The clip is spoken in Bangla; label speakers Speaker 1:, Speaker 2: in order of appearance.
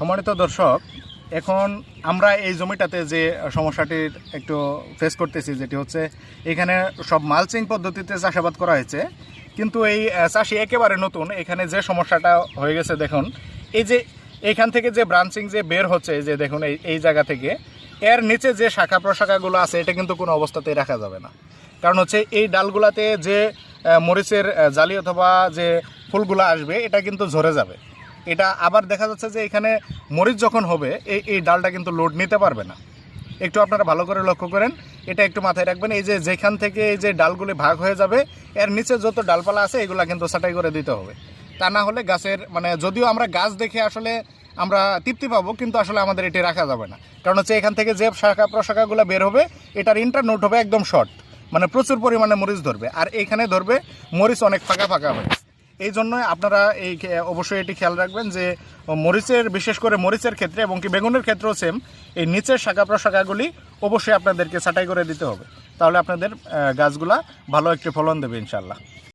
Speaker 1: সম্মানিত দর্শক, এখন আমরা এই জমিটাতে যে সমস্যাটির একটু ফেস করতেছি, যেটি হচ্ছে এখানে সব মালচিং পদ্ধতিতে চাষাবাদ করা হয়েছে। কিন্তু এই চাষি একেবারে নতুন, এখানে যে সমস্যাটা হয়ে গেছে দেখুন, এই যে এখান থেকে যে ব্রাঞ্চিং যে বের হচ্ছে যে দেখুন, এই এই জায়গা থেকে, এর নিচে যে শাখা প্রশাখাগুলো আছে, এটা কিন্তু কোনো অবস্থাতেই রাখা যাবে না। কারণ হচ্ছে এই ডালগুলাতে যে মরিচের জালি অথবা যে ফুলগুলো আসবে, এটা কিন্তু ঝরে যাবে। এটা আবার দেখা যাচ্ছে যে এখানে মরিচ যখন হবে, এই এই ডালটা কিন্তু লোড নিতে পারবে না। একটু আপনারা ভালো করে লক্ষ্য করেন। এটা একটু মাথায় রাখবেন, এই যে যেখান থেকে এই যে ডালগুলি ভাগ হয়ে যাবে, এর নিচে যত ডালপালা আছে, এগুলা কিন্তু ছাঁটাই করে দিতে হবে। তা না হলে গাছের মানে যদিও আমরা গাছ দেখে আসলে আমরা তৃপ্তি পাবো, কিন্তু আসলে আমাদের এটি রাখা যাবে না। কারণ হচ্ছে এখান থেকে যে শাখা প্রশাখাগুলো বের হবে, এটার ইন্টারনোট হবে একদম শর্ট মানে প্রচুর পরিমাণে মরিচ ধরবে। আর এখানে ধরবে, মরিচ অনেক ফাঁকা ফাঁকা হবে এই জন্যই আপনারা এই অবশ্যই এটি খেয়াল রাখবেন যে মরিচের, বিশেষ করে মরিচের ক্ষেত্রে এবং কি বেগুনের ক্ষেত্রেও সেম এই নিচের শাখা প্রশাখাগুলি অবশ্যই আপনাদেরকে ছাটাই করে দিতে হবে। তাহলে আপনাদের গাছগুলা ভালো একটি ফলন দেবে ইনশাল্লাহ